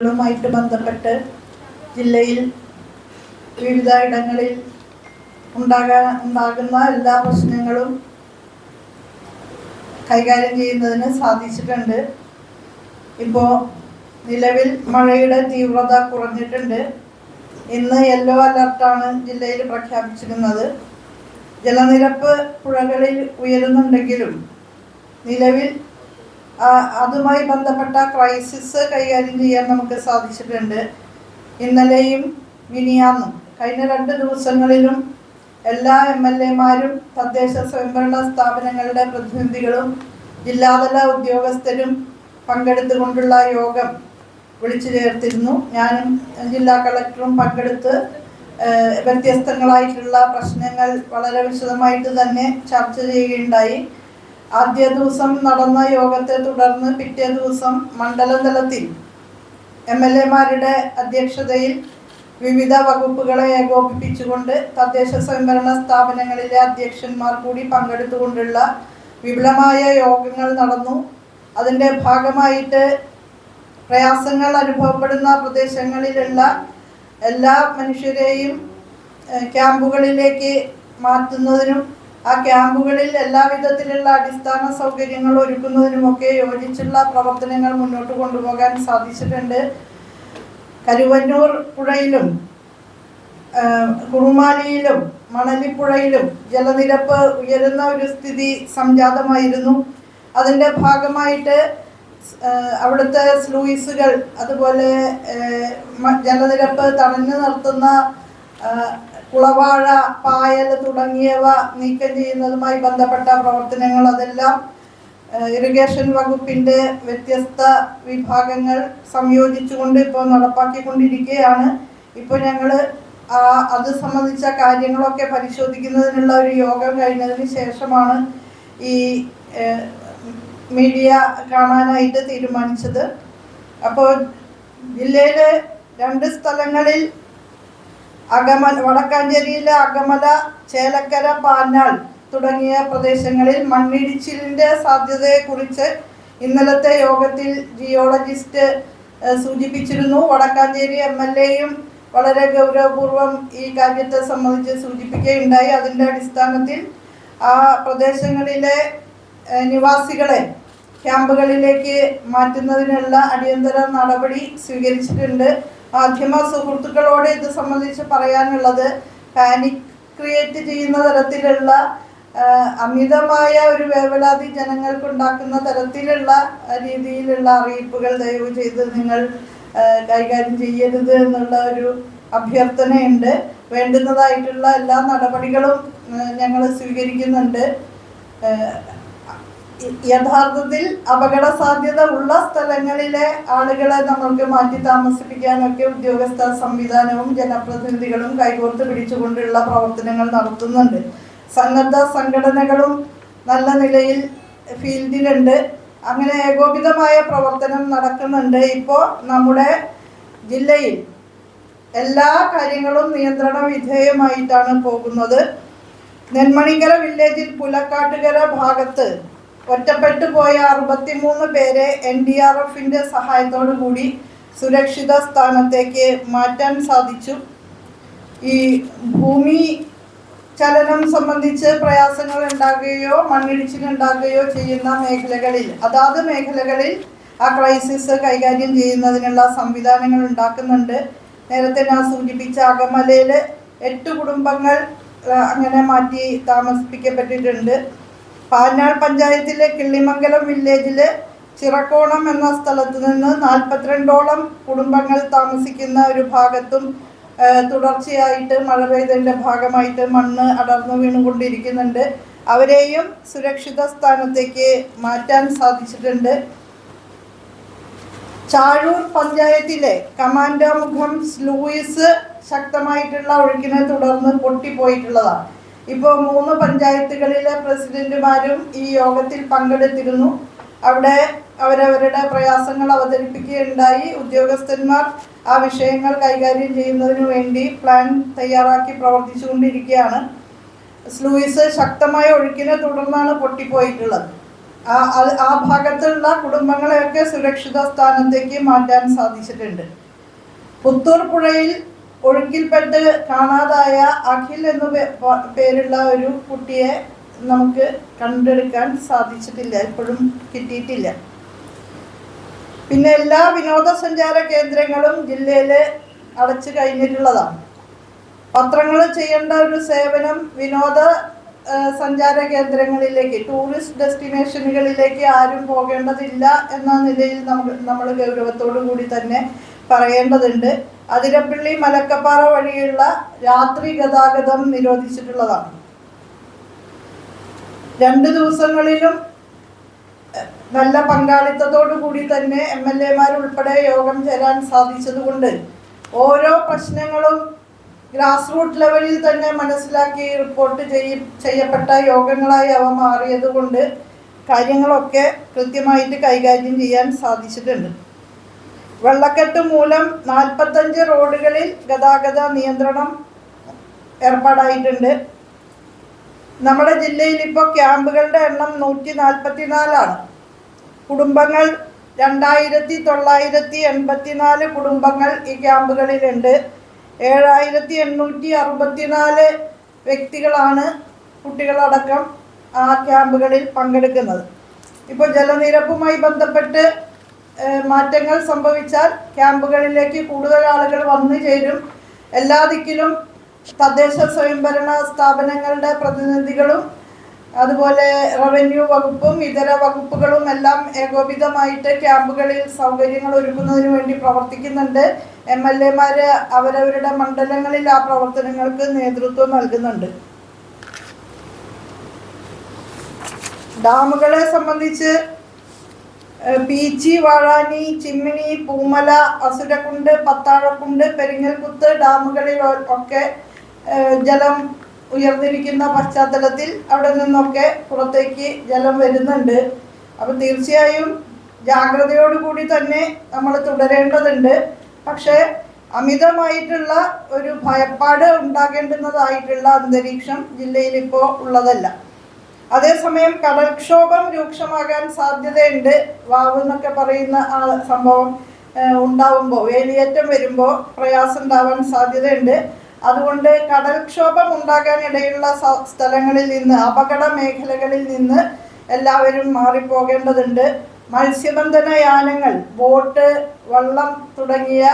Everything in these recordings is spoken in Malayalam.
ളുമായിട്ട് ബന്ധപ്പെട്ട് ജില്ലയിൽ വിവിധ ഇടങ്ങളിൽ ഉണ്ടാകാൻ ഉണ്ടാകുന്ന എല്ലാ പ്രശ്നങ്ങളും കൈകാര്യം ചെയ്യുന്നതിന് സാധിച്ചിട്ടുണ്ട്. ഇപ്പോൾ നിലവിൽ മഴയുടെ തീവ്രത കുറഞ്ഞിട്ടുണ്ട്. ഇന്ന് യെല്ലോ അലർട്ടാണ് ജില്ലയിൽ പ്രഖ്യാപിച്ചിരുന്നത് ജലനിരപ്പ് പുഴകളിൽ ഉയരുന്നുണ്ടെങ്കിലും നിലവിൽ അതുമായി ബന്ധപ്പെട്ട ക്രൈസിസ് കൈകാര്യം ചെയ്യാൻ നമുക്ക് സാധിച്ചിട്ടുണ്ട്. ഇന്നലെയും മിനിയാന്നും കഴിഞ്ഞ രണ്ട് ദിവസങ്ങളിലും എല്ലാ എം എൽ എമാരും തദ്ദേശ സ്വയംഭരണ സ്ഥാപനങ്ങളുടെ പ്രതിനിധികളും ജില്ലാതല ഉദ്യോഗസ്ഥരും പങ്കെടുത്തുകൊണ്ടുള്ള യോഗം വിളിച്ചു ചേർത്തിരുന്നു. ഞാനും ജില്ലാ കളക്ടറും പങ്കെടുത്ത് വ്യത്യസ്തങ്ങളായിട്ടുള്ള പ്രശ്നങ്ങൾ വളരെ വിശദമായിട്ട് തന്നെ ചർച്ച ചെയ്യുകയുണ്ടായി. ആദ്യ ദിവസം നടന്ന യോഗത്തെ തുടർന്ന് പിറ്റേ ദിവസം മണ്ഡലതലത്തിൽ എം എൽ എമാരുടെ അധ്യക്ഷതയിൽ വിവിധ വകുപ്പുകളെ ഏകോപിപ്പിച്ചുകൊണ്ട് തദ്ദേശ സ്വയംഭരണ സ്ഥാപനങ്ങളിലെ അധ്യക്ഷന്മാർ കൂടി പങ്കെടുത്തുകൊണ്ടുള്ള വിപുലമായ യോഗങ്ങൾ നടന്നു. അതിന്റെ ഭാഗമായിട്ട് പ്രയാസങ്ങൾ അനുഭവപ്പെടുന്ന പ്രദേശങ്ങളിലുള്ള എല്ലാ മനുഷ്യരെയും ക്യാമ്പുകളിലേക്ക് മാറ്റുന്നതിനും ആ ക്യാമ്പുകളിൽ എല്ലാവിധത്തിലുള്ള അടിസ്ഥാന സൗകര്യങ്ങൾ ഒരുക്കുന്നതിനുമൊക്കെ യോജിച്ചുള്ള പ്രവർത്തനങ്ങൾ മുന്നോട്ട് കൊണ്ടുപോകാൻ സാധിച്ചിട്ടുണ്ട്. കരുവന്നൂർ പുഴയിലും കുറുമാലിയിലും മണലിപ്പുഴയിലും ജലനിരപ്പ് ഉയരുന്ന ഒരു സ്ഥിതി സംജാതമായിരുന്നു. അതിന്റെ ഭാഗമായിട്ട് അവിടുത്തെ സ്ലൂയിസുകൾ അതുപോലെ ജലനിരപ്പ് തടഞ്ഞു നിർത്തുന്ന കുളവാഴ പായൽ തുടങ്ങിയവ നീക്കം ചെയ്യുന്നതുമായി ബന്ധപ്പെട്ട പ്രവർത്തനങ്ങൾ അതെല്ലാം ഇറിഗേഷൻ വകുപ്പിന്റെ വ്യത്യസ്ത വിഭാഗങ്ങൾ സംയോജിച്ചുകൊണ്ട് ഇപ്പോൾ നടപ്പാക്കിക്കൊണ്ടിരിക്കുകയാണ്. ഇപ്പോൾ ഞങ്ങൾ അത് സംബന്ധിച്ച കാര്യങ്ങളൊക്കെ പരിശോധിക്കുന്നതിനുള്ള ഒരു യോഗം കഴിഞ്ഞതിന് ശേഷമാണ് ഈ മീഡിയ കാണാനായിട്ട് തീരുമാനിച്ചത്. അപ്പോൾ ജില്ലയിലെ രണ്ട് സ്ഥലങ്ങളിൽ അകമല വടക്കാഞ്ചേരിയിലെ അകമല ചേലക്കര പാനാൾ തുടങ്ങിയ പ്രദേശങ്ങളിൽ മണ്ണിടിച്ചിലിന്റെ സാധ്യതയെക്കുറിച്ച് ഇന്നലത്തെ യോഗത്തിൽ ജിയോളജിസ്റ്റ് സൂചിപ്പിച്ചിരുന്നു. വടക്കാഞ്ചേരി എം എൽ എയും വളരെ ഗൗരവപൂർവം ഈ കാര്യത്തെ സംബന്ധിച്ച് സൂചിപ്പിക്കുകയുണ്ടായി. അതിന്റെ അടിസ്ഥാനത്തിൽ ആ പ്രദേശങ്ങളിലെ നിവാസികളെ ക്യാമ്പുകളിലേക്ക് മാറ്റുന്നതിനുള്ള അടിയന്തര നടപടി സ്വീകരിച്ചിട്ടുണ്ട്. മാധ്യമ സുഹൃത്തുക്കളോട് ഇത് സംബന്ധിച്ച് പറയാനുള്ളത് പാനിക് ക്രിയേറ്റ് ചെയ്യുന്ന തരത്തിലുള്ള അമിതമായ ഒരു വേവലാതി ജനങ്ങൾക്ക് ഉണ്ടാക്കുന്ന തരത്തിലുള്ള രീതിയിലുള്ള അറിയിപ്പുകൾ ദയവ് ചെയ്ത് നിങ്ങൾ കൈകാര്യം ചെയ്യരുത് എന്നുള്ള ഒരു അഭ്യർത്ഥനയുണ്ട്. വേണ്ടുന്നതായിട്ടുള്ള എല്ലാ നടപടികളും ഞങ്ങൾ സ്വീകരിക്കുന്നുണ്ട്. യഥാർത്ഥത്തിൽ അപകട സാധ്യത ഉള്ള സ്ഥലങ്ങളിലെ ആളുകളെ നമ്മൾക്ക് മാറ്റി താമസിപ്പിക്കാനൊക്കെ ഉദ്യോഗസ്ഥ സംവിധാനവും ജനപ്രതിനിധികളും കൈകോർത്ത് പിടിച്ചുകൊണ്ടുള്ള പ്രവർത്തനങ്ങൾ നടത്തുന്നുണ്ട്. സന്നദ്ധ സംഘടനകളും നല്ല നിലയിൽ ഫീൽഡിലുണ്ട്. അങ്ങനെ ഏകോപിതമായ പ്രവർത്തനം നടക്കുന്നുണ്ട്. ഇപ്പോൾ നമ്മുടെ ജില്ലയിൽ എല്ലാ കാര്യങ്ങളും നിയന്ത്രണ വിധേയമായിട്ടാണ് പോകുന്നത്. നെന്മണിക്കര വില്ലേജിൽ പുലക്കാട്ടുകര ഭാഗത്ത് ഒറ്റപ്പെട്ടു പോയ അറുപത്തിമൂന്ന് പേരെ എൻ ഡി ആർ എഫിന്റെ സഹായത്തോടു കൂടി സുരക്ഷിത സ്ഥാനത്തേക്ക് മാറ്റാൻ സാധിച്ചു. ഈ ഭൂമി ചലനം സംബന്ധിച്ച് പ്രയാസങ്ങൾ ഉണ്ടാകുകയോ മണ്ണിടിച്ചിൽ ഉണ്ടാകുകയോ ചെയ്യുന്ന മേഖലകളിൽ അതാത് മേഖലകളിൽ ആ ക്രൈസിസ് കൈകാര്യം ചെയ്യുന്നതിനുള്ള സംവിധാനങ്ങൾ ഉണ്ടാക്കുന്നുണ്ട്. നേരത്തെ ഞാൻ സൂചിപ്പിച്ച അകമലയിൽ എട്ട് കുടുംബങ്ങൾ അങ്ങനെ മാറ്റി താമസിപ്പിക്കപ്പെട്ടിട്ടുണ്ട്. പാഞ്ഞാൾ പഞ്ചായത്തിലെ കിള്ളിമംഗലം വില്ലേജിലെ ചിറക്കോണം എന്ന സ്ഥലത്ത് നിന്ന് നാൽപ്പത്തിരണ്ടോളം കുടുംബങ്ങൾ താമസിക്കുന്ന ഒരു ഭാഗത്തും തുടർച്ചയായിട്ട് മഴ പെയ്തതിന്റെ ഭാഗമായിട്ട് മണ്ണ് അടർന്നു വീണുകൊണ്ടിരിക്കുന്നുണ്ട്. അവരെയും സുരക്ഷിത സ്ഥാനത്തേക്ക് മാറ്റാൻ സാധിച്ചിട്ടുണ്ട്. ചാഴൂർ പഞ്ചായത്തിലെ കമാൻഡോമുഖം ലൂയിസ് ശക്തമായിട്ടുള്ള ഒഴുക്കിനെ തുടർന്ന് പൊട്ടിപ്പോയിട്ടുള്ളതാണ്. ഇപ്പോൾ മൂന്ന് പഞ്ചായത്തുകളിലെ പ്രസിഡന്റുമാരും ഈ യോഗത്തിൽ പങ്കെടുത്തിരുന്നു. അവിടെ അവരവരുടെ പ്രയാസങ്ങൾ അവതരിപ്പിക്കുകയുണ്ടായി. ഉദ്യോഗസ്ഥന്മാർ ആ വിഷയങ്ങൾ കൈകാര്യം ചെയ്യുന്നതിനു വേണ്ടി പ്ലാൻ തയ്യാറാക്കി പ്രവർത്തിച്ചുകൊണ്ടിരിക്കുകയാണ്. സ്ലൂയിസ് ശക്തമായ ഒഴുക്കിനെ തുടർന്നാണ് പൊട്ടിപ്പോയിട്ടുള്ളത്. ആ ആ ഭാഗത്തുള്ള കുടുംബങ്ങളെയൊക്കെ സുരക്ഷിത സ്ഥാനത്തേക്ക് മാറ്റാൻ സാധിച്ചിട്ടുണ്ട്. പുത്തൂർ പുഴയിൽ ഒഴുക്കിൽപ്പെട്ട് കാണാതായ അഖിൽ എന്നു പേരുള്ള ഒരു കുട്ടിയെ നമുക്ക് കണ്ടെടുക്കാൻ സാധിച്ചിട്ടില്ല. ഇപ്പോഴും കിട്ടിയിട്ടില്ല. പിന്നെ എല്ലാ വിനോദസഞ്ചാര കേന്ദ്രങ്ങളും ജില്ലയിൽ അടച്ചു കഴിഞ്ഞിട്ടുള്ളതാണ്. പത്രങ്ങൾ ചെയ്യേണ്ട ഒരു സേവനം വിനോദ സഞ്ചാര കേന്ദ്രങ്ങളിലേക്ക് ടൂറിസ്റ്റ് ഡെസ്റ്റിനേഷനുകളിലേക്ക് ആരും പോകേണ്ടതില്ല എന്ന നിലയിൽ നമ്മൾ നമ്മൾ ഗൗരവത്തോടു കൂടി തന്നെ പറയേണ്ടതുണ്ട്. അതിരപ്പള്ളി മലക്കപ്പാറ വഴിയുള്ള രാത്രി ഗതാഗതം നിരോധിച്ചിട്ടുള്ളതാണ്. രണ്ട് ദിവസങ്ങളിലും നല്ല പങ്കാളിത്തത്തോടു കൂടി തന്നെ എം എൽ എമാർ ഉൾപ്പെടെ യോഗം ചേരാൻ സാധിച്ചതുകൊണ്ട് ഓരോ പ്രശ്നങ്ങളും ഗ്രാസ് റൂട്ട് ലെവലിൽ തന്നെ മനസ്സിലാക്കി റിപ്പോർട്ട് ചെയ്യ ചെയ്യപ്പെട്ട യോഗങ്ങളായി അവ മാറിയത് കൊണ്ട് കാര്യങ്ങളൊക്കെ കൃത്യമായിട്ട് കൈകാര്യം ചെയ്യാൻ സാധിച്ചിട്ടുണ്ട്. വെള്ളക്കെട്ട് മൂലം നാൽപ്പത്തഞ്ച് റോഡുകളിൽ ഗതാഗത നിയന്ത്രണം ഏർപ്പാടായിട്ടുണ്ട്. നമ്മുടെ ജില്ലയിൽ ഇപ്പോൾ ക്യാമ്പുകളുടെ എണ്ണം നൂറ്റി നാൽപ്പത്തിനാലാണ് കുടുംബങ്ങൾ രണ്ടായിരത്തി തൊള്ളായിരത്തി എൺപത്തിനാല് കുടുംബങ്ങൾ ഈ ക്യാമ്പുകളിലുണ്ട്. ഏഴായിരത്തി എണ്ണൂറ്റി അറുപത്തിനാല് വ്യക്തികളാണ് കുട്ടികളടക്കം ആ ക്യാമ്പുകളിൽ പങ്കെടുക്കുന്നത്. ഇപ്പോൾ ജലനിരപ്പുമായി ബന്ധപ്പെട്ട് മാറ്റങ്ങൾ സംഭവിച്ചാൽ ക്യാമ്പുകളിലേക്ക് കൂടുതൽ ആളുകൾ വന്നു ചേരും. എല്ലാ ദിക്കിലും തദ്ദേശ സ്വയംഭരണ സ്ഥാപനങ്ങളുടെ പ്രതിനിധികളും അതുപോലെ റവന്യൂ വകുപ്പും ഇതര വകുപ്പുകളും എല്ലാം ഏകോപിതമായിട്ട് ക്യാമ്പുകളിൽ സൗകര്യങ്ങൾ ഒരുക്കുന്നതിന് വേണ്ടി പ്രവർത്തിക്കുന്നുണ്ട്. എം എൽ എമാര് അവരവരുടെ മണ്ഡലങ്ങളിൽ ആ പ്രവർത്തനങ്ങൾക്ക് നേതൃത്വം നൽകുന്നുണ്ട്. ഡാമുകളെ സംബന്ധിച്ച് പീച്ചി വാഴാനി ചിമ്മിനി പൂമല അസുരക്കുണ്ട് പത്താഴക്കുണ്ട് പെരിങ്ങൽകുത്ത് ഡാമുകളിൽ ഒക്കെ ജലം ഉയർന്നിരിക്കുന്ന പശ്ചാത്തലത്തിൽ അവിടെ നിന്നൊക്കെ പുറത്തേക്ക് ജലം വരുന്നുണ്ട്. അപ്പം തീർച്ചയായും ജാഗ്രതയോടുകൂടി തന്നെ നമ്മൾ തുടരേണ്ടതുണ്ട്. പക്ഷേ അമിതമായിട്ടുള്ള ഒരു ഭയപ്പാട് ഉണ്ടാകേണ്ടുന്നതായിട്ടുള്ള അന്തരീക്ഷം ജില്ലയിൽ ഇപ്പോൾ ഉള്ളതല്ല. അതേസമയം കടൽക്ഷോഭം രൂക്ഷമാകാൻ സാധ്യതയുണ്ട്. വാവ് എന്നൊക്കെ പറയുന്ന ആ സംഭവം ഉണ്ടാവുമ്പോൾ വേലിയേറ്റം വരുമ്പോൾ പ്രയാസം ഉണ്ടാവാൻ സാധ്യതയുണ്ട്. അതുകൊണ്ട് കടൽക്ഷോഭം ഉണ്ടാകാൻ ഇടയുള്ള സ്ഥലങ്ങളിൽ നിന്ന് അപകട മേഖലകളിൽ നിന്ന് എല്ലാവരും മാറിപ്പോകേണ്ടതുണ്ട്. മത്സ്യബന്ധന യാനങ്ങൾ ബോട്ട് വള്ളം തുടങ്ങിയ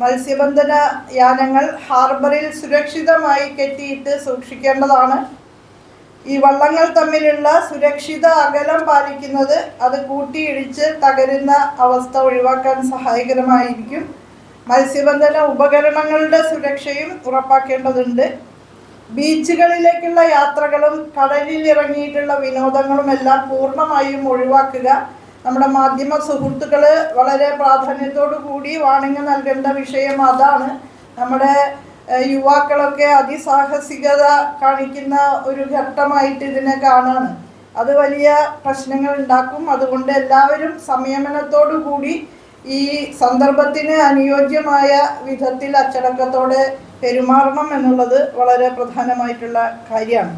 മത്സ്യബന്ധന യാനങ്ങൾ ഹാർബറിൽ സുരക്ഷിതമായി കെട്ടിയിട്ട് സൂക്ഷിക്കേണ്ടതാണ്. ഈ വള്ളങ്ങൾ തമ്മിലുള്ള സുരക്ഷിത അകലം പാലിക്കുന്നത് അത് കൂട്ടിയിടിച്ച് തകരുന്ന അവസ്ഥ ഒഴിവാക്കാൻ സഹായകരമായിരിക്കും. മത്സ്യബന്ധന ഉപകരണങ്ങളുടെ സുരക്ഷയും ഉറപ്പാക്കേണ്ടതുണ്ട്. ബീച്ചുകളിലേക്കുള്ള യാത്രകളും കടലിൽ ഇറങ്ങിയിട്ടുള്ള വിനോദങ്ങളും എല്ലാം പൂർണമായും ഒഴിവാക്കുക. നമ്മുടെ മാധ്യമ സുഹൃത്തുക്കൾ വളരെ പ്രാധാന്യത്തോടു കൂടി വാണിംഗ് നൽകേണ്ട വിഷയം അതാണ്. നമ്മുടെ യുവാക്കളൊക്കെ അതിസാഹസികത കാണിക്കുന്ന ഒരു ഘട്ടമായിട്ട് ഇതിനെ കാണാണ്. അത് വലിയ പ്രശ്നങ്ങൾ ഉണ്ടാക്കും. അതുകൊണ്ട് എല്ലാവരും സംയമനത്തോടു കൂടി ഈ സന്ദർഭത്തിന് അനുയോജ്യമായ വിധത്തിൽ അച്ചടക്കത്തോടെ പെരുമാറണം എന്നുള്ളത് വളരെ പ്രധാനമായിട്ടുള്ള കാര്യമാണ്.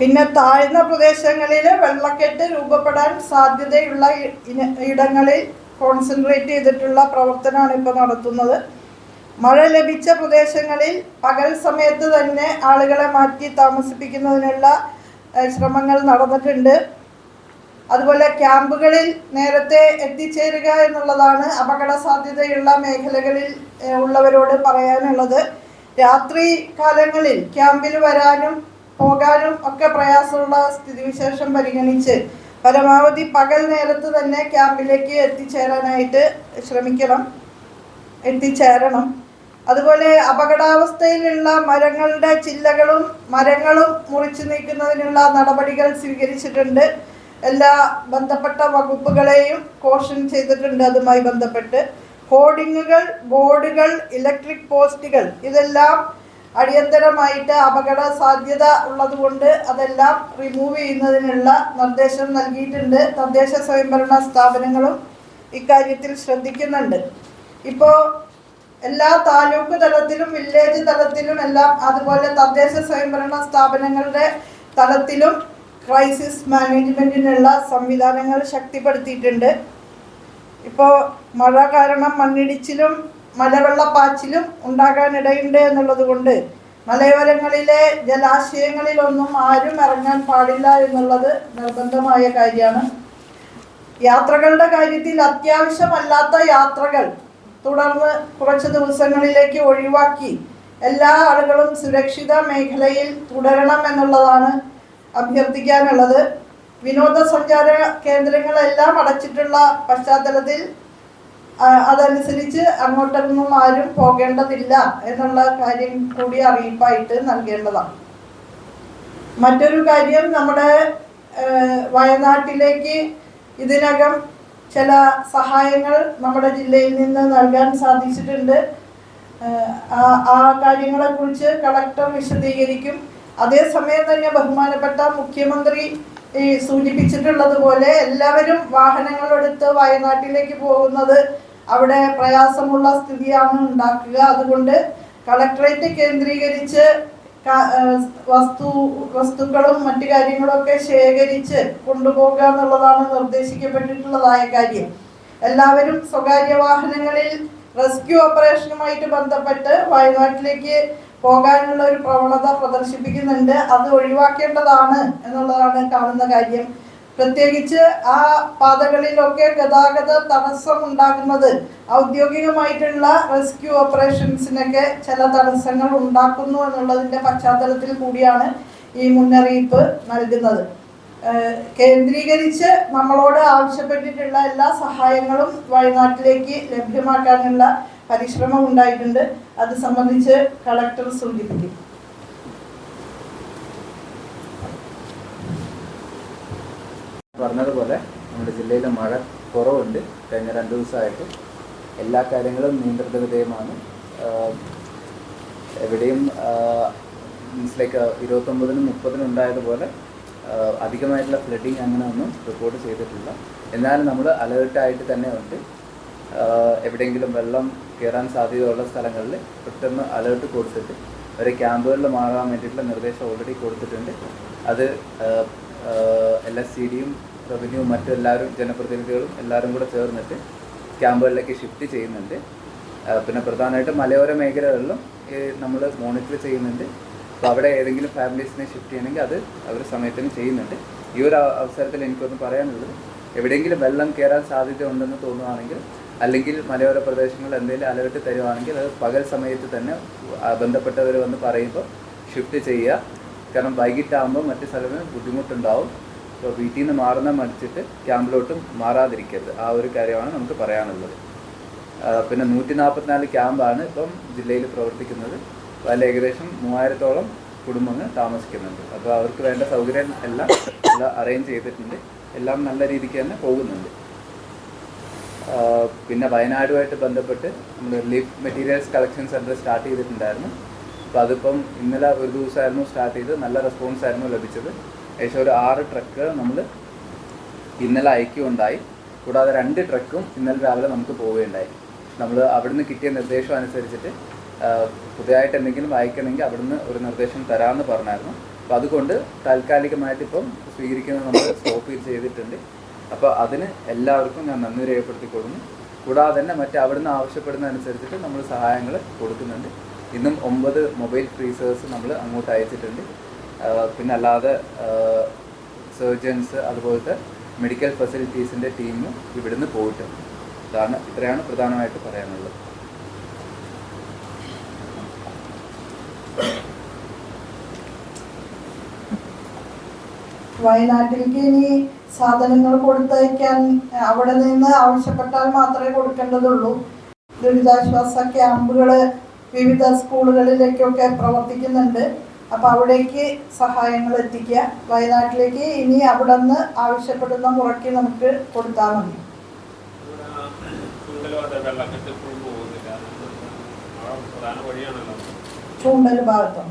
പിന്നെ താഴ്ന്ന പ്രദേശങ്ങളിൽ വെള്ളക്കെട്ട് രൂപപ്പെടാൻ സാധ്യതയുള്ള ഇടങ്ങളിൽ കോൺസെൻട്രേറ്റ് ചെയ്തിട്ടുള്ള പ്രവർത്തനമാണ് ഇപ്പോൾ നടത്തുന്നത്. മഴ ലഭിച്ച പ്രദേശങ്ങളിൽ പകൽ സമയത്ത് തന്നെ ആളുകളെ മാറ്റി താമസിപ്പിക്കുന്നതിനുള്ള ശ്രമങ്ങൾ നടന്നിട്ടുണ്ട്. അതുപോലെ ക്യാമ്പുകളിൽ നേരത്തെ എത്തിച്ചേരുക എന്നുള്ളതാണ് അപകട സാധ്യതയുള്ള മേഖലകളിൽ ഉള്ളവരോട് പറയാനുള്ളത്. രാത്രി കാലങ്ങളിൽ ക്യാമ്പിൽ വരാനും പോകാനും ഒക്കെ പ്രയാസമുള്ള സ്ഥിതിവിശേഷം പരിഗണിച്ച് പരമാവധി പകൽ നേരത്ത് തന്നെ ക്യാമ്പിലേക്ക് എത്തിച്ചേരാനായിട്ട് ശ്രമിക്കണം എത്തിച്ചേരണം. അതുപോലെ അപകടാവസ്ഥയിലുള്ള മരങ്ങളുടെ ചില്ലകളും മരങ്ങളും മുറിച്ചു നീക്കുന്നതിനുള്ള നടപടികൾ സ്വീകരിച്ചിട്ടുണ്ട്. എല്ലാ ബന്ധപ്പെട്ട വകുപ്പുകളെയും കോഷൻ ചെയ്തിട്ടുണ്ട് അതുമായി ബന്ധപ്പെട്ട്. ഹോർഡിങ്ങുകൾ ബോർഡുകൾ ഇലക്ട്രിക് പോസ്റ്റുകൾ ഇതെല്ലാം അടിയന്തരമായിട്ട് അപകട സാധ്യത ഉള്ളതുകൊണ്ട് അതെല്ലാം റിമൂവ് ചെയ്യുന്നതിനുള്ള നിർദ്ദേശം നൽകിയിട്ടുണ്ട്. തദ്ദേശ സ്വയംഭരണ സ്ഥാപനങ്ങളും ഇക്കാര്യത്തിൽ ശ്രദ്ധിക്കുന്നുണ്ട്. ഇപ്പോൾ എല്ലാ താലൂക്ക് തലത്തിലും വില്ലേജ് തലത്തിലും എല്ലാം അതുപോലെ തദ്ദേശ സ്വയംഭരണ സ്ഥാപനങ്ങളുടെ തലത്തിലും ക്രൈസിസ് മാനേജ്മെന്റിനുള്ള സംവിധാനങ്ങൾ ശക്തിപ്പെടുത്തിയിട്ടുണ്ട്. ഇപ്പോൾ മഴ കാരണം മണ്ണിടിച്ചിലും മലവെള്ളപ്പാച്ചിലും ഉണ്ടാകാനിടയുണ്ട് എന്നുള്ളത് കൊണ്ട് മലയോരങ്ങളിലെ ജലാശയങ്ങളിലൊന്നും ആരും ഇറങ്ങാൻ പാടില്ല എന്നുള്ളത് നിർബന്ധമായ കാര്യമാണ്. യാത്രകളുടെ കാര്യത്തിൽ അത്യാവശ്യമല്ലാത്ത യാത്രകൾ തുടർന്ന് കുറച്ച് ദിവസങ്ങളിലേക്ക് ഒഴിവാക്കി എല്ലാ ആളുകളും സുരക്ഷിത മേഖലയിൽ തുടരണം എന്നുള്ളതാണ് അഭ്യർത്ഥിക്കാനുള്ളത്. വിനോദസഞ്ചാര കേന്ദ്രങ്ങളെല്ലാം അടച്ചിട്ടുള്ള പശ്ചാത്തലത്തിൽ അതനുസരിച്ച് അങ്ങോട്ടൊന്നും ആരും പോകേണ്ടതില്ല എന്നുള്ള കാര്യം കൂടി അറിയിപ്പായിട്ട് നൽകേണ്ടതാണ്. മറ്റൊരു കാര്യം നമ്മുടെ വയനാട്ടിലേക്ക് ഇതിനകം ചില സഹായങ്ങൾ നമ്മുടെ ജില്ലയിൽ നിന്ന് നൽകാൻ സാധിച്ചിട്ടുണ്ട്. ആ കാര്യങ്ങളെ കാര്യങ്ങളെക്കുറിച്ച് കളക്ടർ വിശദീകരിക്കും. അതേസമയം തന്നെ ബഹുമാനപ്പെട്ട മുഖ്യമന്ത്രി ഈ സൂചിപ്പിച്ചിട്ടുള്ളതുപോലെ എല്ലാവരും വാഹനങ്ങളെടുത്ത് വയനാട്ടിലേക്ക് പോകുന്നത് അവിടെ പ്രയാസമുള്ള സ്ഥിതിയാണ് ഉണ്ടാക്കുക. അതുകൊണ്ട് കളക്ടറേറ്റ് കേന്ദ്രീകരിച്ച് വസ്തു വസ്തുക്കളും മറ്റു കാര്യങ്ങളൊക്കെ ശേഖരിച്ച് കൊണ്ടുപോകുക എന്നുള്ളതാണ് നിർദ്ദേശിക്കപ്പെട്ടിട്ടുള്ളതായ കാര്യം. എല്ലാവരും സ്വകാര്യ വാഹനങ്ങളിൽ റെസ്ക്യൂ ഓപ്പറേഷനുമായിട്ട് ബന്ധപ്പെട്ട് വയനാട്ടിലേക്ക് പോകാനുള്ള ഒരു പ്രവണത പ്രദർശിപ്പിക്കുന്നുണ്ട്. അത് ഒഴിവാക്കേണ്ടതാണ് എന്നുള്ളതാണ് കാണുന്ന കാര്യം. പ്രത്യേകിച്ച് ആ പാതകളിലൊക്കെ ഗതാഗത തടസ്സം ഉണ്ടാകുന്നത് ഔദ്യോഗികമായിട്ടുള്ള റെസ്ക്യൂ ഓപ്പറേഷൻസിനൊക്കെ ചില തടസ്സങ്ങൾ ഉണ്ടാക്കുന്നു എന്നുള്ളതിന്റെ പശ്ചാത്തലത്തിൽ കൂടിയാണ് ഈ മുന്നറിയിപ്പ് നൽകുന്നത്. കേന്ദ്രീകരിച്ച് നമ്മളോട് ആവശ്യപ്പെട്ടിട്ടുള്ള എല്ലാ സഹായങ്ങളും വയനാട്ടിലേക്ക് ലഭ്യമാക്കാനുള്ള പരിശ്രമം ഉണ്ടായിട്ടുണ്ട്. അത് സംബന്ധിച്ച് കളക്ടർ സൂചിപ്പിക്കും. പറഞ്ഞതുപോലെ നമ്മുടെ ജില്ലയിൽ മഴ കുറവുണ്ട്. കഴിഞ്ഞ രണ്ട് ദിവസമായിട്ട് എല്ലാ കാര്യങ്ങളും നിയന്ത്രിത വിധേയമാണ്. എവിടെയും മീൻസ് ലൈക്ക് ഇരുപത്തൊമ്പതിനും മുപ്പതിനും ഉണ്ടായതുപോലെ അധികമായിട്ടുള്ള ഫ്ലഡിങ് അങ്ങനെ ഒന്നും റിപ്പോർട്ട് ചെയ്തിട്ടില്ല. എന്നാലും നമ്മൾ അലേർട്ടായിട്ട് തന്നെ ഉണ്ട്. എവിടെയെങ്കിലും വെള്ളം കയറാൻ സാധ്യതയുള്ള സ്ഥലങ്ങളിൽ പെട്ടെന്ന് അലേർട്ട് കൊടുത്തിട്ട് ഒരു ക്യാമ്പുകളിൽ മാറാൻ വേണ്ടിയിട്ടുള്ള നിർദ്ദേശം ഓൾറെഡി കൊടുത്തിട്ടുണ്ട്. അത് എൽ എസ് സി ഡിയും റവന്യൂ മറ്റെല്ലാവരും ജനപ്രതിനിധികളും എല്ലാവരും കൂടെ ചേർന്നിട്ട് ക്യാമ്പുകളിലേക്ക് ഷിഫ്റ്റ് ചെയ്യുന്നുണ്ട്. പിന്നെ പ്രധാനമായിട്ടും മലയോര മേഖലകളിലും നമ്മൾ മോണിറ്റർ ചെയ്യുന്നുണ്ട്. അപ്പോൾ അവിടെ ഏതെങ്കിലും ഫാമിലീസിനെ ഷിഫ്റ്റ് ചെയ്യണമെങ്കിൽ അത് അവർ സമയത്തിന് ചെയ്യുന്നുണ്ട്. ഈ ഒരു അവ- അവസരത്തിൽ എനിക്കൊന്ന് പറയാനുള്ളത് എവിടെയെങ്കിലും വെള്ളം കയറാൻ സാധ്യത ഉണ്ടെന്ന് തോന്നുകയാണെങ്കിൽ അല്ലെങ്കിൽ മലയോര പ്രദേശങ്ങളിൽ എന്തെങ്കിലും അലർട്ട് തരുവാണെങ്കിൽ അത് പകൽ സമയത്ത് തന്നെ ബന്ധപ്പെട്ടവർ വന്ന് പറയുമ്പോൾ ഷിഫ്റ്റ് ചെയ്യുക. കാരണം വൈകിട്ടാകുമ്പോൾ മറ്റു സ്ഥലങ്ങളിൽ ബുദ്ധിമുട്ടുണ്ടാവും. അപ്പോൾ വീട്ടിൽ നിന്ന് മാറുന്ന മടിച്ചിട്ട് ക്യാമ്പിലോട്ടും മാറാതിരിക്കരുത്. ആ ഒരു കാര്യമാണ് നമുക്ക് പറയാനുള്ളത്. പിന്നെ നൂറ്റി നാൽപ്പത്തിനാല് ക്യാമ്പാണ് ഇപ്പം ജില്ലയിൽ പ്രവർത്തിക്കുന്നത്. അതിൽ ഏകദേശം മൂവായിരത്തോളം കുടുംബങ്ങൾ താമസിക്കുന്നുണ്ട്. അപ്പോൾ അവർക്ക് വേണ്ട സൗകര്യം എല്ലാം എല്ലാം അറേഞ്ച് ചെയ്തിട്ടുണ്ട്. എല്ലാം നല്ല രീതിക്ക് തന്നെ പോകുന്നുണ്ട്. പിന്നെ വയനാടുമായിട്ട് ബന്ധപ്പെട്ട് നമ്മൾ relief materials collection centre start ചെയ്തിട്ടുണ്ടായിരുന്നു. അപ്പോൾ അതിപ്പം ഇന്നലെ ഒരു ദിവസമായിരുന്നു സ്റ്റാർട്ട് ചെയ്ത് നല്ല റെസ്പോൺസ് ആയിരുന്നു ലഭിച്ചത്. ഏകദേശം ഒരു ആറ് ട്രക്ക് നമ്മൾ ഇന്നലെ അയക്കുകയുണ്ടായി. കൂടാതെ രണ്ട് ട്രക്കും ഇന്നലെ രാവിലെ നമുക്ക് പോവുകയുണ്ടായി. നമ്മൾ അവിടുന്ന് കിട്ടിയ നിർദ്ദേശം അനുസരിച്ചിട്ട് പുതിയതായിട്ട് എന്തെങ്കിലും അയക്കണമെങ്കിൽ അവിടുന്ന് ഒരു നിർദ്ദേശം തരാമെന്ന് പറഞ്ഞായിരുന്നു. അപ്പോൾ അതുകൊണ്ട് താൽക്കാലികമായിട്ട് ഇപ്പം സ്വീകരിക്കുന്നത് നമ്മൾ സ്റ്റോപ്പ് ചെയ്തിട്ടുണ്ട്. അപ്പോൾ അതിന് എല്ലാവർക്കും ഞാൻ നന്ദി രേഖപ്പെടുത്തിക്കൊള്ളുന്നു. കൂടാതെ തന്നെ മറ്റ് അവിടുന്ന് ആവശ്യപ്പെടുന്ന അനുസരിച്ചിട്ട് നമ്മൾ സഹായങ്ങൾ കൊടുക്കുന്നുണ്ട്. ഇന്നും ഒമ്പത് മൊബൈൽ ഫ്രീസേഴ്സ് നമ്മൾ അങ്ങോട്ട് അയച്ചിട്ടുണ്ട്. പിന്നെ അല്ലാതെ സർജൻസ് അതുപോലത്തെ മെഡിക്കൽ ഫെസിലിറ്റീസിന്റെ ടീം ഇവിടുന്ന് പോയിട്ടുണ്ട്. ഇതാണ് ഇത്രയാണ് പ്രധാനമായിട്ട് പറയാനുള്ളത്. വയനാട്ടിലേക്ക് ഇനി സാധനങ്ങൾ കൊടുത്തയക്കാൻ അവിടെ നിന്ന് ആവശ്യപ്പെട്ടാൽ മാത്രമേ കൊടുക്കേണ്ടതുള്ളൂ. ദുരിതാശ്വാസ ക്യാമ്പുകൾ വിവിധ സ്കൂളുകളിലേക്കൊക്കെ പ്രവർത്തിക്കുന്നുണ്ട്. അപ്പോൾ അവിടേക്ക് സഹായങ്ങൾ എത്തിക്കുക. വയനാട്ടിലേക്ക് ഇനി അവിടെ നിന്ന് ആവശ്യപ്പെടുന്ന മുറയ്ക്ക് നമുക്ക് കൊടുത്താൽ മതി. ചൂണ്ടൽ ഭാഗത്തോ.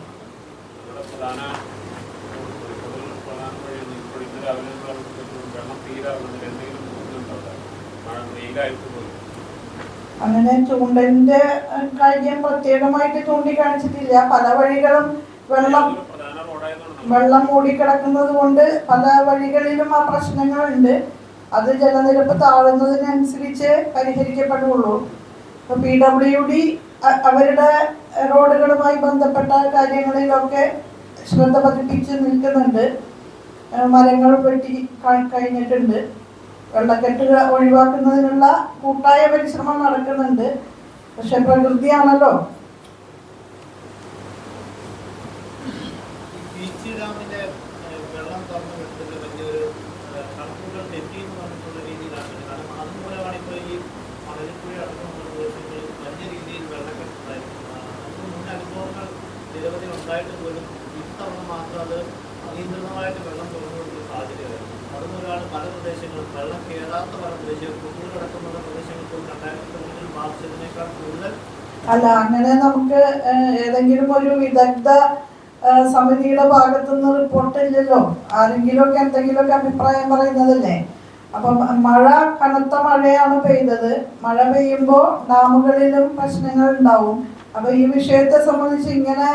അങ്ങനെ ചൂണ്ടലിന്റെ കാര്യം പ്രത്യേകമായിട്ട് ചൂണ്ടിക്കാണിച്ചിട്ടില്ല. പല വഴികളും വെള്ളം വെള്ളം മൂടിക്കിടക്കുന്നത് കൊണ്ട് പല വഴികളിലും ആ പ്രശ്നങ്ങളുണ്ട് അത് ജലനിരപ്പ് താഴുന്നതിനനുസരിച്ച് പരിഹരിക്കപ്പെടുകയുള്ളൂ ഇപ്പൊ പി ഡബ്ല്യു ഡി അവരുടെ റോഡുകളുമായി ബന്ധപ്പെട്ട കാര്യങ്ങളിലൊക്കെ ശ്രദ്ധ പതിപ്പിച്ച് നിൽക്കുന്നുണ്ട്. മരങ്ങൾ വെട്ടി കഴിഞ്ഞിട്ടുണ്ട്. വെള്ളക്കെട്ട് ഒഴിവാക്കുന്നതിനുള്ള കൂട്ടായ പരിശ്രമം നടക്കുന്നുണ്ട്. പക്ഷെ പ്രകൃതിയാണല്ലോ ഈ ബീച്ച് ഡാമിന്റെ ഏഹ്, വെള്ളം തുറന്നു വിട്ടതിൽ വലിയൊരു ഏഹ്, കണക്കുകൾ തെറ്റി എന്ന് പറഞ്ഞിട്ടുള്ള രീതിയിലാണ് കാരണം അതുമൂലമാണ് ഇപ്പോൾ ഈ മണലിപ്പുഴ അടക്കമുള്ള പ്രദേശങ്ങളിൽ വലിയ രീതിയിൽ വെള്ളക്കെട്ടുണ്ടായിരുന്നു അതിന് മുൻ അനുഭവങ്ങൾ നിരവധി ഉണ്ടായിട്ട് പോലും ഇത്തവണ മാത്രം അത് അനിയന്ത്രിതമായിട്ട് വെള്ളം തുറന്നുകൊടുക്കുന്ന സാഹചര്യമായിരുന്നു. അതുമൂലമാണ് പല പ്രദേശങ്ങളും വെള്ളം കയറാത്ത പല പ്രദേശങ്ങളും കുട്ടികളടക്കമുള്ള പ്രദേശങ്ങൾ പോലും രണ്ടായിരത്തി പതിനെട്ടിൽ ബാധിച്ചതിനേക്കാൾ കൂടുതൽ അല്ല അങ്ങനെ നമുക്ക് ഏതെങ്കിലും ഒരു വിദഗ്ധ സമിതിയുടെ ഭാഗത്തുനിന്ന് റിപ്പോർട്ട് ഇല്ലല്ലോ. ആരെങ്കിലുമൊക്കെ എന്തെങ്കിലുമൊക്കെ അഭിപ്രായം പറയുന്നതല്ലേ? അപ്പം മഴ കനത്ത മഴയാണ് പെയ്തത്. മഴ പെയ്യുമ്പോൾ ഡാമുകളിലും പ്രശ്നങ്ങൾ ഉണ്ടാവും. അപ്പൊ ഈ വിഷയത്തെ സംബന്ധിച്ച് ഇങ്ങനെ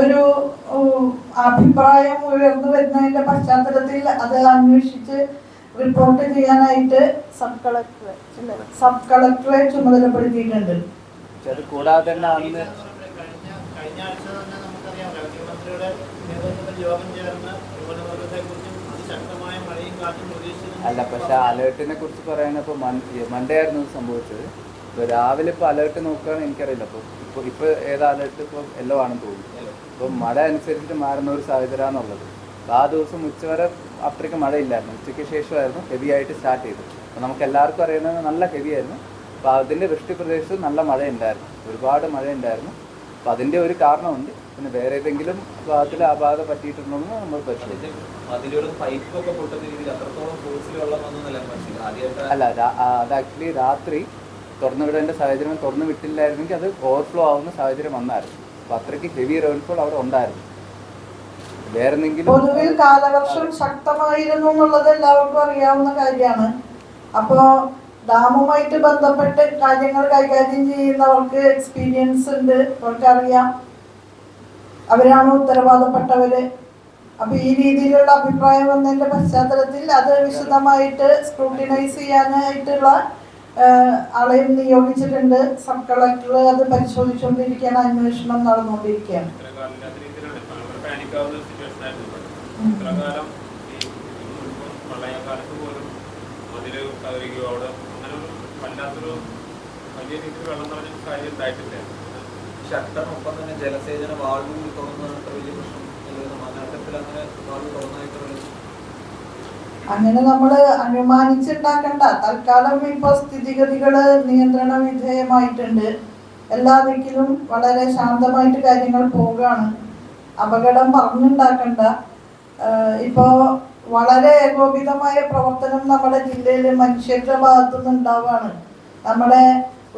ഒരു അഭിപ്രായം ഉയർന്നു വരുന്നതിന്റെ പശ്ചാത്തലത്തിൽ അത് അന്വേഷിച്ച് റിപ്പോർട്ട് ചെയ്യാനായിട്ട് സബ് കളക്ടറെ സബ് കളക്ടറെ ചുമതലപ്പെടുത്തിയിട്ടുണ്ട്. കൂടാതെ തന്നെ അന്ന് കഴിഞ്ഞ കഴിഞ്ഞ ആഴ്ച തന്നെ നമുക്കറിയാം റവന്യൂ മന്ത്രിയുടെ നേതൃത്വത്തിൽ യോഗം ചേർന്ന് ന്യൂനമർദ്ദത്തെക്കുറിച്ചും അതിശക്തമായ മഴയും കാറ്റും പ്രതീക്ഷിച്ചിരുന്നു. അല്ല പക്ഷെ അലേർട്ടിനെ കുറിച്ച് പറയാനപ്പോൾ മൺഡേ ആയിരുന്നു സംഭവിച്ചത്. ഇപ്പോൾ രാവിലെ ഇപ്പോൾ അലേർട്ട് നോക്കുകയാണെങ്കിൽ എനിക്കറിയില്ല. അപ്പോൾ ഇപ്പോൾ ഇപ്പോൾ ഏത് അലേർട്ട് ഇപ്പോൾ എല്ലോ ആണെന്ന് തോന്നുന്നു. അപ്പോൾ മഴ അനുസരിച്ചിട്ട് മാറുന്ന ഒരു സാഹചര്യമാണുള്ളത് അപ്പോൾ ആ ദിവസം ഉച്ചവരെ അത്രയ്ക്ക് മഴയില്ലായിരുന്നു. ഉച്ചയ്ക്ക് ശേഷമായിരുന്നു ഹെവി ആയിട്ട് സ്റ്റാർട്ട് ചെയ്തു അപ്പോൾ നമുക്ക് എല്ലാവർക്കും അറിയുന്നത് നല്ല ഹെവി ആയിരുന്നു. അപ്പോൾ അതിന്റെ വൃഷ്ടി പ്രദേശത്ത് നല്ല മഴ ഉണ്ടായിരുന്നു ഒരുപാട് മഴ ഉണ്ടായിരുന്നു അപ്പോൾ അതിന്റെ ഒരു കാരണമുണ്ട്. പിന്നെ വേറെ ഏതെങ്കിലും ഭാഗത്തിൽ അപാകത പറ്റിയിട്ടുണ്ടോ എന്ന് നമ്മൾ പരിശോധിക്കും. അല്ല അത് ആക്ച്വലി രാത്രി തുറന്നു വിടേണ്ട സാഹചര്യം തുറന്നു വിട്ടില്ലായിരുന്നെങ്കിൽ അത് ഓവർഫ്ലോ ആവുന്ന സാഹചര്യം വന്നായിരുന്നു. അപ്പോൾ അത്രയ്ക്ക് ഹെവി റെയിൻഫോൾ അവിടെ ഉണ്ടായിരുന്നു. എന്തെങ്കിലും കാലവർഷം ശക്തമായിരുന്നു എന്നുള്ളത് എല്ലാവർക്കും അറിയാവുന്ന കാര്യമാണ്. അപ്പോൾ ഡാമുമായിട്ട് ബന്ധപ്പെട്ട് കാര്യങ്ങൾ കൈകാര്യം ചെയ്യുന്നവർക്ക് എക്സ്പീരിയൻസ് ഉണ്ട്. അവർക്കറിയാം. അവരാണ് ഉത്തരവാദപ്പെട്ടവര്. അപ്പൊ ഈ രീതിയിലുള്ള അഭിപ്രായം വന്നതിന്റെ പശ്ചാത്തലത്തിൽ അത് വിശദമായിട്ട് സ്ക്രൂട്ടിനൈസ് ചെയ്യാനായിട്ടുള്ള ആളെയും നിയോഗിച്ചിട്ടുണ്ട്. സബ് കളക്ടർ അത് പരിശോധിച്ചുകൊണ്ടിരിക്കുകയാണ്. അന്വേഷണം നടന്നുകൊണ്ടിരിക്കുകയാണ്. ജലസേചന വാൾവ് തുറന്നു വലിയ പ്രശ്നം. അങ്ങനെ വാൾവ് തുറന്നായിട്ടുള്ള അങ്ങനെ നമ്മൾ അനുമാനിച്ചുണ്ടാക്കണ്ട തൽക്കാലം ഇപ്പൊ സ്ഥിതിഗതികൾ നിയന്ത്രണ വിധേയമായിട്ടുണ്ട്. എല്ലാ ദിക്കിലും വളരെ ശാന്തമായിട്ട് കാര്യങ്ങൾ പോവുകയാണ്. അപകടം പറഞ്ഞുണ്ടാക്കണ്ട ഇപ്പോ വളരെ ഏകോപിതമായ പ്രവർത്തനം നമ്മുടെ ജില്ലയിൽ മനുഷ്യരുടെ ഭാഗത്തുനിന്ന് ഉണ്ടാവുകയാണ് നമ്മുടെ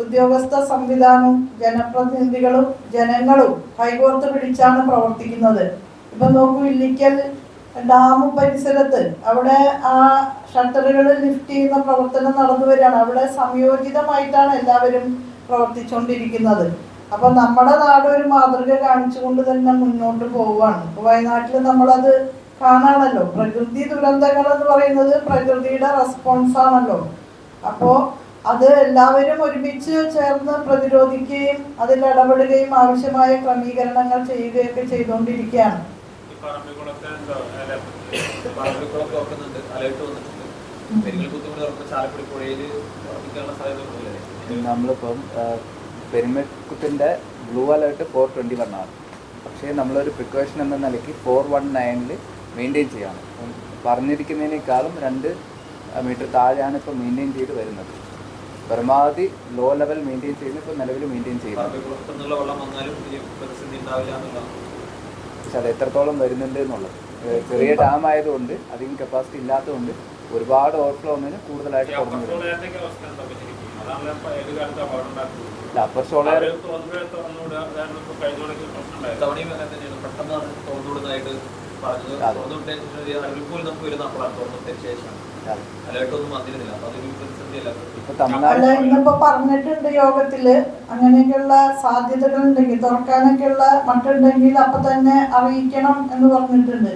ഉദ്യോഗസ്ഥ സംവിധാനവും ജനപ്രതിനിധികളും ജനങ്ങളും കൈകോർത്ത് പിടിച്ചാണ് പ്രവർത്തിക്കുന്നത്. ഇപ്പൊ നോക്കൂ ഇല്ലിക്കൽ ഡാം പരിസരത്ത് അവിടെ ആ ഷട്ടറുകൾ ലിഫ്റ്റ് ചെയ്യുന്ന പ്രവർത്തനം നടന്നു വരികയാണ്. അവിടെ സംയോജിതമായിട്ടാണ് എല്ലാവരും പ്രവർത്തിച്ചുകൊണ്ടിരിക്കുന്നത് അപ്പൊ നമ്മുടെ നാട് ഒരു മാതൃക കാണിച്ചുകൊണ്ട് തന്നെ മുന്നോട്ട് പോവുകയാണ്. ഇപ്പൊ വയനാട്ടിൽ നമ്മളത് കാണാണല്ലോ. പ്രകൃതി ദുരന്തങ്ങൾ എന്ന് പറയുന്നത് പ്രകൃതിയുടെ റെസ്പോൺസ് ആണല്ലോ. അപ്പോ അത് എല്ലാവരും ഒരുമിച്ച് ചേർന്ന് പ്രതിരോധിക്കുകയും അതിൽ ഇടപെടുകയും ആവശ്യമായ ക്രമീകരണങ്ങൾ ചെയ്യുകയൊക്കെ ചെയ്തുകൊണ്ടിരിക്കുകയാണ്. പറമ്പിക്കുളം തുറക്കുന്നുണ്ട് അലേർട്ട് വന്നിട്ടുണ്ട്. പെരിങ്ങൾ കുത്തുമ്പോൾ തുറക്കുന്ന ചാലക്കുടി പുഴയിൽ ഉറപ്പിക്കാനുള്ള സാധ്യത ഉണ്ടല്ലേ നമ്മളിപ്പം പെരുമക്കുത്തിന്റെ blue alert four twenty one ആണ്. പക്ഷേ നമ്മളൊരു പ്രിക്കോഷൻ എന്ന നിലയ്ക്ക് ഫോർ വൺ നയനിൽ മെയിന്റെയിൻ ചെയ്യണം. പറഞ്ഞിരിക്കുന്നതിനേക്കാളും രണ്ട് മീറ്റർ താഴെയാണ് ഇപ്പോൾ മെയിന്റെയിൻ ചെയ്ത് വരുന്നത്. പരമാവധി ലോ ലെവൽ മെയിന്റെയിൻ ചെയ്ത് ഇപ്പോൾ നിലവിൽ മെയിന്റെയിൻ ചെയ്യുന്നത് പക്ഷെ അത് എത്രത്തോളം വരുന്നുണ്ട് എന്നുള്ളത്. ചെറിയ ഡാം ആയതുകൊണ്ട് അധികം കപ്പാസിറ്റി ഇല്ലാത്തതുകൊണ്ട് ഒരുപാട് ഓവർഫ്ലോ വന്നതിന് കൂടുതലായിട്ട് കുറഞ്ഞു വരും. അപ്പർ ഷോളയർ പെട്ടെന്ന് അപ്പൊ ഇന്നിപ്പോ പറഞ്ഞിട്ടുണ്ട് യോഗത്തിൽ അങ്ങനെയൊക്കെയുള്ള സാധ്യതകൾ ഉണ്ടെങ്കിൽ തുറക്കാനൊക്കെയുള്ള മട്ടുണ്ടെങ്കിൽ അപ്പൊ തന്നെ അറിയിക്കണം എന്ന് പറഞ്ഞിട്ടുണ്ട്.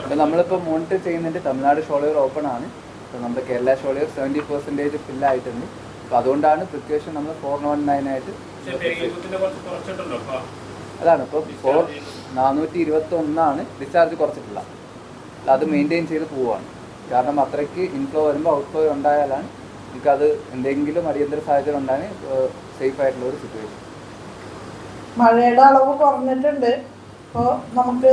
അപ്പോൾ നമ്മളിപ്പോൾ മോണിറ്റർ ചെയ്യുന്നുണ്ട്. തമിഴ്നാട് ഷോളിയർ ഓപ്പൺ ആണ്. അപ്പോൾ നമ്മുടെ കേരള ഷോളിയർ സെവന്റി പെർസെന്റേജ് ഫില്ലായിട്ടുണ്ട് അപ്പോൾ അതുകൊണ്ടാണ് പ്രത്യേകം നമ്മൾ ഫോർ വൺ നയൻ ആയിട്ട് അതാണ് ഇപ്പോൾ ഫോർ നാനൂറ്റി ഇരുപത്തി ഒന്നാണ് ഡിസ്ചാർജ് കുറച്ചിട്ടുള്ള. അത് മെയിന്റെയിൻ ചെയ്ത് പോവുകയാണ് കാരണം അത്രയ്ക്ക് ഇൻഫ്ലോ വരുമ്പോൾ ഔട്ട്ഫ്ലോ ഉണ്ടായാലാണ് നമുക്കത് എന്തെങ്കിലും അടിയന്തര സാഹചര്യം ഉണ്ടായാൽ സേഫ് ആയിട്ടുള്ള ഒരു സിറ്റുവേഷൻ മഴയുടെ അളവ് കുറഞ്ഞിട്ടുണ്ട്. അപ്പോൾ നമുക്ക്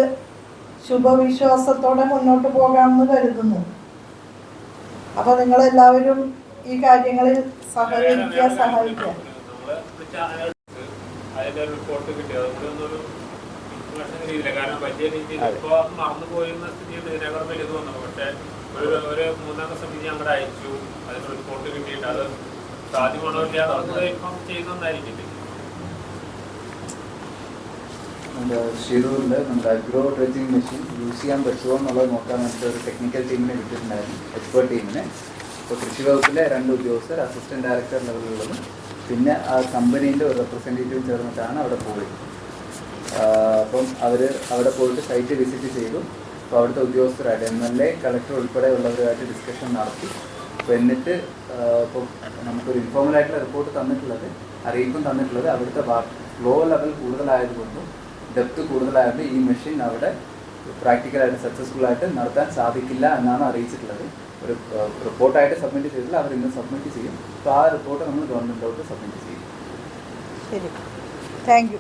ശുഭവിശ്വാസത്തോടെ മുന്നോട്ട് പോകാമെന്ന് കരുതുന്നു. അപ്പോൾ നിങ്ങളെല്ലാവരും ഈ കാര്യങ്ങളിൽ സഹകരിക്കുക സഹായിക്കുക. അതിന്റെ റിപ്പോർട്ട് കിട്ടി. അതുകൊണ്ട് ഒന്നൊരു ഇൻഫർമേഷൻ രീതിയില്ല കാരണം വലിയ രീതിയിൽ മറന്നു പോയിരുന്ന പക്ഷെ ഒരു ഒരു മൂന്നംഗ സമിതി അങ്ങോട്ട് അയച്ചു. അതിന് റിപ്പോർട്ട് കിട്ടിയിട്ട് അത് സാധ്യമാണോ ഇപ്പം നമ്മുടെ നമ്മുടെ അഗ്രോ ഡ്രഡ്ജിങ് മെഷീൻ യൂസ് ചെയ്യാൻ പറ്റുമോ എന്നുള്ളത് നോക്കാൻ വേണ്ടിയിട്ട് ഒരു ടെക്നിക്കൽ ടീമിനെ വിട്ടിട്ടുണ്ടായിരുന്നു. എക്സ്പേർട്ട് ടീമിനെ ഇപ്പോൾ കൃഷി വകുപ്പിലെ രണ്ട് ഉദ്യോഗസ്ഥർ അസിസ്റ്റന്റ് ഡയറക്ടർ ലെവലിലുള്ളതും പിന്നെ ആ കമ്പനീന്റെ ഒരു റെപ്രസെന്റേറ്റീവ് ചേർന്നിട്ടാണ് അവിടെ പോയത്. അപ്പം അവർ അവിടെ പോയിട്ട് സൈറ്റ് വിസിറ്റ് ചെയ്തു. അപ്പോൾ അവിടുത്തെ ഉദ്യോഗസ്ഥരായിട്ട് എം എൽ എ കളക്ടർ ഉൾപ്പെടെ ഉള്ളവരുമായിട്ട് ഡിസ്കഷൻ നടത്തി. അപ്പോൾ എന്നിട്ട് ഇപ്പോൾ നമുക്കൊരു ഇൻഫോർമൽ ആയിട്ടുള്ള റിപ്പോർട്ട് തന്നിട്ടുള്ളത് അറിയിപ്പും തന്നിട്ടുള്ളത് അവിടുത്തെ ലോ ലെവൽ കൂടുതലായതുകൊണ്ടും ഡെപ്ത് കൂടുതലായതുകൊണ്ട് ഈ മെഷീൻ അവിടെ പ്രാക്ടിക്കലായിട്ട് സക്സസ്ഫുൾ ആയിട്ട് നടത്താൻ സാധിക്കില്ല എന്നാണ് അറിയിച്ചിട്ടുള്ളത്. ഒരു റിപ്പോർട്ടായിട്ട് സബ്മിറ്റ് ചെയ്തില്ല അവർ ഇന്ന് സബ്മിറ്റ് ചെയ്യും. അപ്പോൾ ആ റിപ്പോർട്ട് നമ്മൾ ഗവൺമെന്റിലോട്ട് സബ്മിറ്റ് ചെയ്യും. ശരി. Thank you